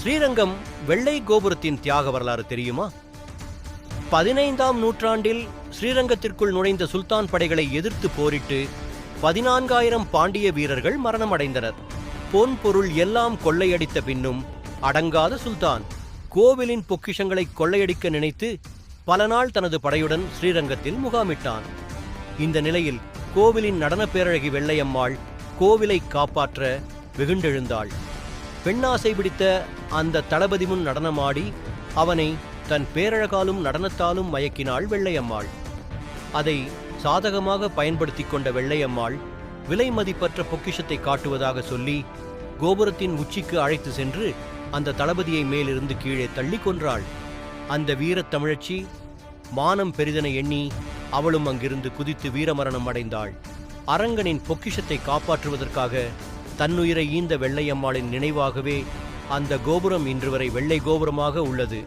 ஸ்ரீரங்கம் வெள்ளை கோபுரத்தின் தியாக வரலாறு தெரியுமா? பதினைந்தாம் நூற்றாண்டில் ஸ்ரீரங்கத்திற்குள் நுழைந்த சுல்தான் படைகளை எதிர்த்து போரிட்டு பதினான்காயிரம் பாண்டிய வீரர்கள் மரணமடைந்தனர். பொன் பொருள் எல்லாம் கொள்ளையடித்த பின்னும் அடங்காத சுல்தான் கோவிலின் பொக்கிஷங்களை கொள்ளையடிக்க நினைத்து பல நாள் தனது படையுடன் ஸ்ரீரங்கத்தில் முகாமிட்டான். இந்த நிலையில் கோவிலின் நடனப் பேரழகி வெள்ளையம்மாள் கோவிலை காப்பாற்ற வெகுண்டெழுந்தாள். பெண்ணாசை பிடித்த அந்த தளபதி முன் நடனமாடி அவனை தன் பேரழகாலும் நடனத்தாலும் மயக்கினாள் வெள்ளையம்மாள். அதை சாதகமாக பயன்படுத்தி கொண்ட வெள்ளையம்மாள் விலை மதிப்பற்ற பொக்கிஷத்தை காட்டுவதாக சொல்லி கோபுரத்தின் உச்சிக்கு அழைத்து சென்று அந்த தளபதியை மேலிருந்து கீழே தள்ளி கொன்றாள். அந்த வீரத் தமிழச்சி மானம் பெரிதென எண்ணி அவளும் அங்கிருந்து குதித்து வீரமரணம் அடைந்தாள். அரங்கனின் பொக்கிஷத்தை காப்பாற்றுவதற்காக தன்னுயிரை ஈந்த வெள்ளையம்மாளின் நினைவாகவே அந்த கோபுரம் இன்று வரை வெள்ளை கோபுரமாக உள்ளது.